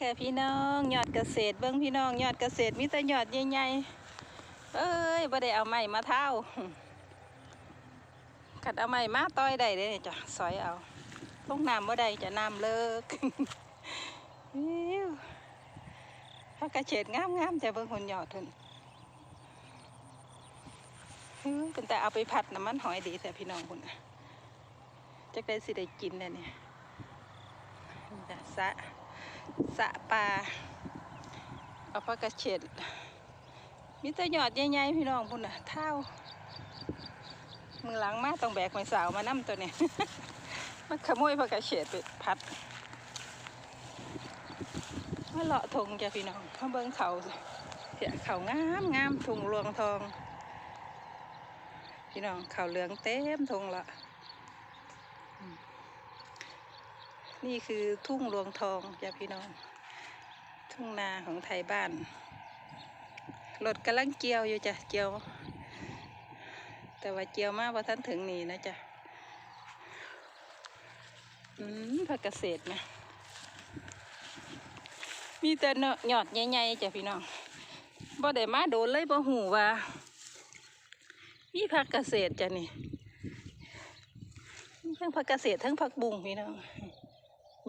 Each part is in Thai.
แค่พี่น้องยอดเกษตรเบิ้งพี่น้องยอดเกษตรมีแต่ยอดใหญ่ๆเอ้ยบ่ได้เอาไม้มาเท้าขัดเอาไม้มาต้อยได้เลยจ้ะสอยเอาลงน้ำบ่ได้จะน้ำเลิกวพักกระเฉดงามๆจะเบิ่งคนยอดทุนเป็นแต่เอาไปผัดน้ำมันหอยดีแต่พี่น้องคุณจักได้สิได้กินแล้วเนี่ยนี่จ้ะสะ สะปลาเอาปลากระเฉดมีแต่หยอดใหญ่ๆพี่น้องพุ่นน่ะเท่ามือหลังมาต้องแบกไม้สาวมานั่มตัวเนี่ยมันขโมยปลากระเฉดไปพัดมาเลาะทงจ้ะพี่น้องมาเบิ้งเขาเสียเขางามงามทงรวงทอง พี่น้องเขาเหลืองเต็มทงละอืม นี่คือทุ่งรวงทองจ้ะพี่น้อง ทุ่งนาของไทยบ้านรถกำลังเกี่ยวอยู่จ้ะเกี่ยว แต่ว่าเกี่ยวมากพอท่านถึงนี่นะจ๊ะอืมผักเกษตรนะมีแต่เนาะหยอดใหญ่ๆจ้ะพี่น้องบ่ได้มาโดนเลยบ่หูว่ามีผักเกษตรจ้ะนี่ทั้งผักเกษตรทั้งผักบุ้งพี่น้อง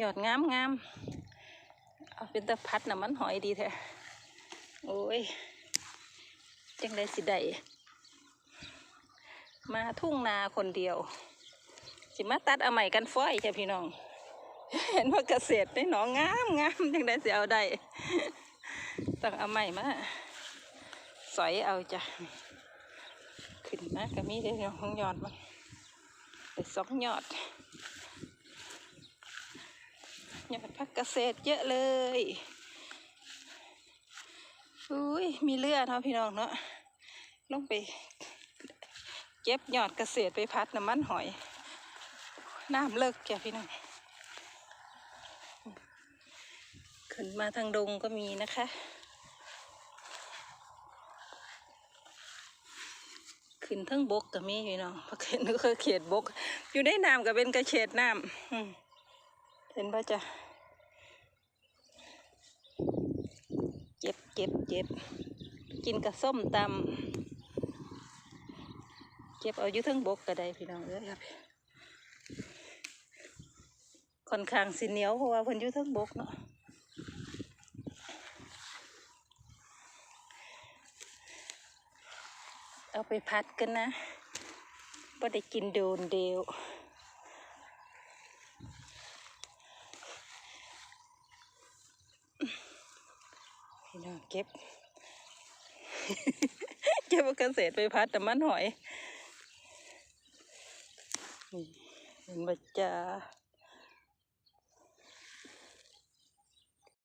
หยอดงามงามเอาเป็นตะพัดน้ำมันหอยดีแท้โอ้ยจังได้สิได้มาทุ่งนาคนเดียว สิมาตัดเอาใหม่กันฟ้อยจ้ะพี่น้อง เห็นว่าเกษตรในหนองงามงามจังได้สิเอาได้ต้องเอาใหม่มาสอยเอาจ้ะขึ้นมาก็มีได้เนาะของยอดมันได้สองยอด ยอดพักเกษตรเยอะเลยอุ้ยมีเลือดเนาะพี่น้องเนาะลงไปเก็บยอดเกษตรไปพัดน้ำมันหอย น้ำเลิกแกพี่น้องขึ้นมาทางดงก็มีนะคะขึ้นทั้งบกก็มีพี่น้องเพราะเขตนึกคือเขตบก อยู่ในน้ำก็เป็นกระเฉดน้ำอืม เห็นปะจ๊ะเจ็บเจ็บเจ็บกินกับส้มตำเก็บเอาอยู่ทั้งบกก็ไดพี่น้องเอ้ยครับค่อนข้างสิเหนียวเพราะว่าเพิ่นอยู่ทั้งบกเนาะเอาไปพัดกันนะบ่ได้กินโดนเดียว พี่น้องเก็บ เก็บเอาเกษตรไปพัดแต่มันหอยนี่เห็นบัจจา